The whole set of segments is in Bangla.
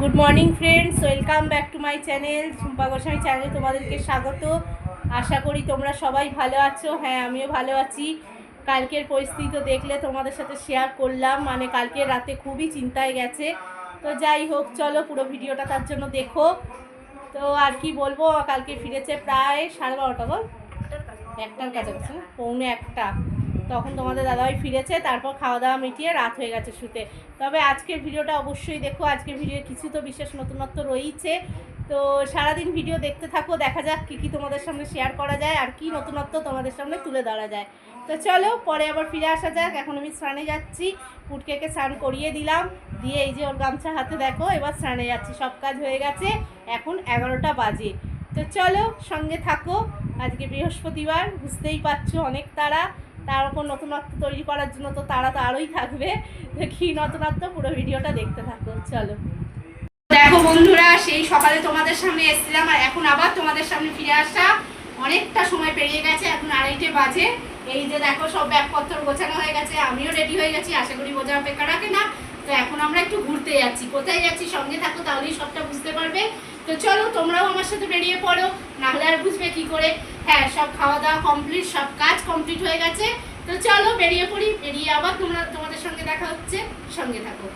Good morning friends welcome back to my channel Jhumpa Goswami চ্যানেলে তোমাদেরকে স্বাগত। আশা করি তোমরা সবাই ভালো আছো। হ্যাঁ আমিও ভালো আছি। কালকের পরিস্থিতি তো দেখলে তোমাদের সাথে শেয়ার করলাম। মানে কালকে রাতে খুবই চিন্তায় গেছে। তো যাই হোক, চলো পুরো ভিডিওটা তার জন্য দেখো। তো আর কি বলব, কালকে ফিরেছে প্রায় সাড়ে বারোটা, বল? একটার কাছাকাছি, পৌনে একটা। তখন তোমাদের দাদাভাই ফিরেছে, তারপর খাওয়া দাওয়া মিটিয়ে রাত হয়ে গেছে শুতে। তবে আজকের ভিডিওটা অবশ্যই দেখো, আজকের ভিডিও কিছু তো বিশেষ নতুনত্ব রয়েইছে। তো সারাদিন ভিডিও দেখতে থাকো, দেখা যাক কী কী তোমাদের সামনে শেয়ার করা যায় আর কি নতুনত্ব তোমাদের সামনে তুলে ধরা যায়। তো চলো, পরে আবার ফিরে আসা যাক, এখন আমি স্নানে যাচ্ছি, পুটকেকে স্নান করিয়ে দিলাম, দিয়ে এই যে ওর গামছা হাতে দেখো, এবার স্নানে যাচ্ছি, সব কাজ হয়ে গেছে, এখন এগারোটা বাজে। তো চলো, সঙ্গে থাকো, আজকে বৃহস্পতিবার, বুঝতেই পারছ অনেক তারা তার উপর নতুনত্ব তৈরি করার জন্য তো তারা তো আরোই থাকবে। কি নতুনত্ব, পুরো ভিডিওটা দেখতে থাকো, চলো। দেখো বন্ধুরা, সেই সকালে তোমাদের সামনে এসেছিলাম আর এখন আবার তোমাদের সামনে ফিরে আসা। অনেকটা সময় পেরিয়ে গেছে, এখন আড়াইটে বাজে। এই যে দেখো, সব ব্যাগপত্র গোছানো হয়ে গেছে, আমিও রেডি হয়ে গেছি। আশা করি বোঝা অপেক্ষা রাখে না। তো এখন আমরা একটু ঘুরতে যাচ্ছি। কোথায় যাচ্ছি, সঙ্গে থাকো, তাহলেই সবটা বুঝতে পারবে। তো চলো, তোমরাও আমার সাথে বেরিয়ে পড়ো, নাহলে আর বুঝবে কি করে। হ্যাঁ সব খাওয়া দাওয়া কমপ্লিট সব কাজ কমপ্লিট হয়ে গেছে। তো চলো, বেরিয়ে পড়ি, বেরিয়ে আবার তোমরা, তোমাদের সঙ্গে দেখা হচ্ছে। সঙ্গে থাকো।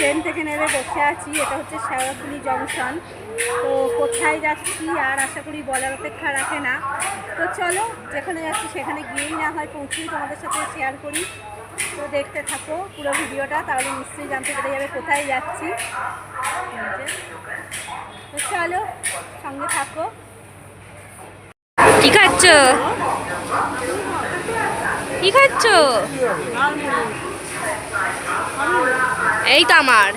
ট্রেন থেকে নেমে বসে আছি এটা হচ্ছে শেওড়াফুলি জংশন। তো কোথায় যাচ্ছি আর আশা করি বলার অপেক্ষা রাখে না। তো চলো যেখানে যাচ্ছি সেখানে গিয়েই না হয় পৌঁছেই তোমাদের সাথে শেয়ার করি। তো দেখতে থাকো পুরো ভিডিওটা তাহলে নিশ্চয়ই জানতে পেরে যাবে কোথায় যাচ্ছি। তো চলো সঙ্গে থাকো। কি খাচ্ছ? কি খাচ্ছ? এই তো আমার।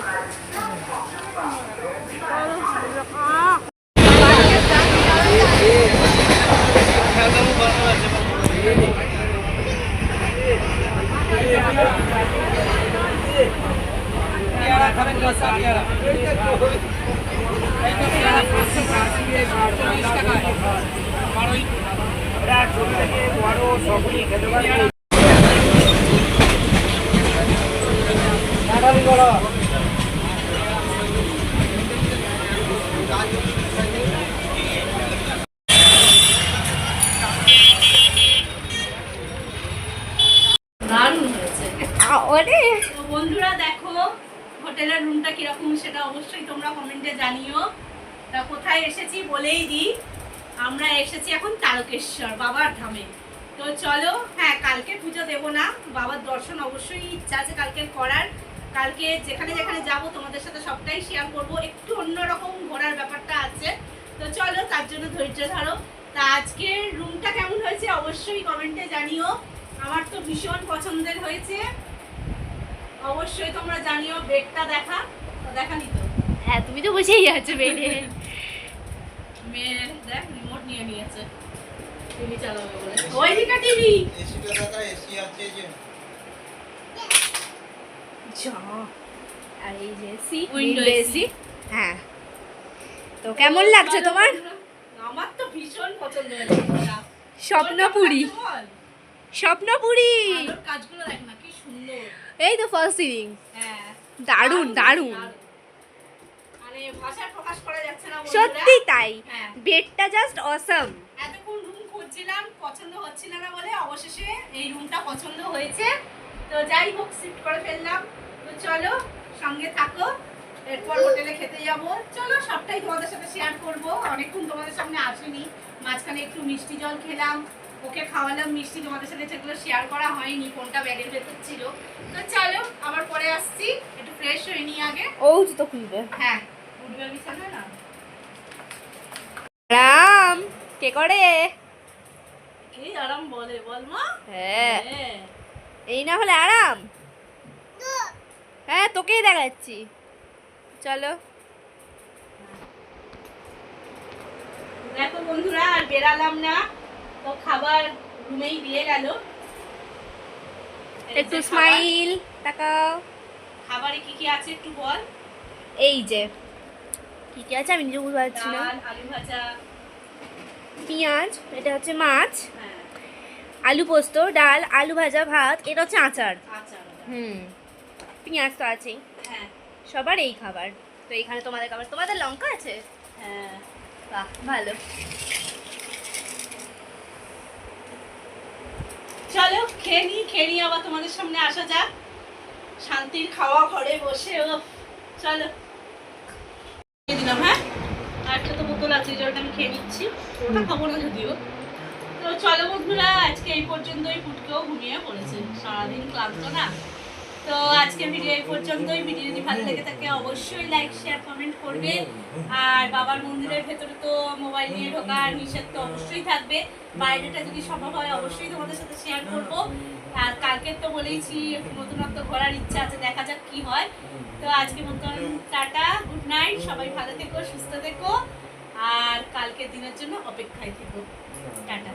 দারুণ হয়েছে ওরে তো বন্ধুরা দেখো হোটেলের রুমটা কীরকম সেটা অবশ্যই তোমরা কমেন্টে জানিও। তা কোথায় এসেছি বলেই দিই। আমরা এসেছি এখন তারকেশ্বর, বাবার ধামে। তো চলো হ্যাঁ কালকে পুজো দেবো না। বাবার দর্শন অবশ্যই ইচ্ছা আছে কালকে করার। কালকে যেখানে যেখানে যাব, তোমাদের সাথে সবটাই শেয়ার করব। একটু অন্যরকম ঘোরার ব্যাপারটা আছে। তো চলো, তার জন্য ধৈর্য ধরো। তা আজকের রুমটা কেমন হয়েছে অবশ্যই কমেন্টে জানিও। আমার তো ভীষণ পছন্দের হয়েছে। অবশ্যই তোমরা জানিও বেডটা দেখা। তো। হ্যাঁ তুমি তো বসেই আছো বেডে মেয়ে দেখ রিমোট নিয়ে নিয়েছে। টিভি চালাবে বলে। ওইদিকে টিভি এসিটা দেখা এসি আছে যে। যা। আর এই যে এসি উইন্ডো এসি। হ্যাঁ। তো কেমন লাগছে তোমার? আমার তো ভীষণ পছন্দ হয়েছে স্বপ্নপুরি? স্বপ্নপুরি। কাজগুলো দেখ না কি সুন্দর। এই তো ফার্স্ট সিলিং হ্যাঁ। দারুণ। দারুণ। মানে ভাষায় প্রকাশ করা যাচ্ছে না বন্ধুরা। সত্যি তাই। বেডটা জাস্ট অসাম এতক্ষণ রুম খুঁজছিলাম পছন্দ হচ্ছিল না বলে অবশেষে এই রুমটা পছন্দ হয়েছে। তো যাই হোক শিফট করে ফেললাম। তো চলো সঙ্গে থাকো। এরপর হোটেলে খেতে যাব। চলো সবটাই তোমাদের সাথে শেয়ার করব। অনেকক্ষণ তোমাদের সামনে আসেনি। মাঝখানে একটু মিষ্টি জল খেলাম। ওকে খাওয়ালাম মিষ্টি। তোমাদের সাথে সেগুলো শেয়ার করা হয়নি কোনটা ব্যাগের ভেতর ছিল। তো চলো আবার পরে আসছি। একটু ফ্রেশ হয়ে নিই আগে। ও জুতো খুলবে। হ্যাঁ। উঠবে না রাম কে করে? কি আরাম বলে বল মা। হ্যাঁ। হ্যাঁ। এই না হলে আরাম। হ্যাঁ তোকেই দেখাচ্ছি। চলো। দেখো বন্ধুরা আর বেরালাম না। তো খাবার রুমেই দিয়ে গেল। একটু। স্মাইল তাকাও। খাবারে কি কি আছে একটু বল। এই যে কি কি আছে? আমি নিজে বুঝতে পারছি না। আলু ভাজা। পেঁয়াজ এটা হচ্ছে মাছ। হ্যাঁ। আলু পোস্ত ডাল আলু ভাজা ভাত এটা হচ্ছে আচার। হুম। পেঁয়াজ তো আছেই। হ্যাঁ। সবার এই খাবার। তো এইখানে তোমাদের খাবার। তোমাদের লঙ্কা আছে? হ্যাঁ। বাহ ভালো। চলো খেয়ে নি খেয়ে নিয়ে আবার তোমাদের সামনে আসা যাক। শান্তির খাওয়া ঘরে বসে চলো। দিয়ে দিলাম হ্যাঁ? আর তো বোতল আছে জলটা আমি খেয়ে নিচ্ছি। ওটা খাব না যদিও। তো চলো বন্ধুরা আজকে এই পর্যন্তই ফুটকেও ঘুমিয়ে পড়েছে। সারাদিন ক্লান্ত না? তো আজকের ভিডিও এই পর্যন্তই। ভিডিও যদি ভালো লেগে থাকে অবশ্যই লাইক শেয়ার কমেন্ট করবে। আর বাবার মন্দিরের ভেতরে তো মোবাইল নিয়ে ঢোকার নিষেধ তো অবশ্যই থাকবে। বাইরেটা যদি সম্ভব হয় অবশ্যই তোমাদের সাথে শেয়ার করব। কালকে তো বলেইছি একটু নতুনত্ব ঘোরার ইচ্ছা আছে, দেখা যাক কি হয়। তো আজকে মতন টাটা, গুড নাইট, সবাই ভালো থেকো, সুস্থ থেকো, আর কালকের দিনের জন্য অপেক্ষায় থেকো। টাটা।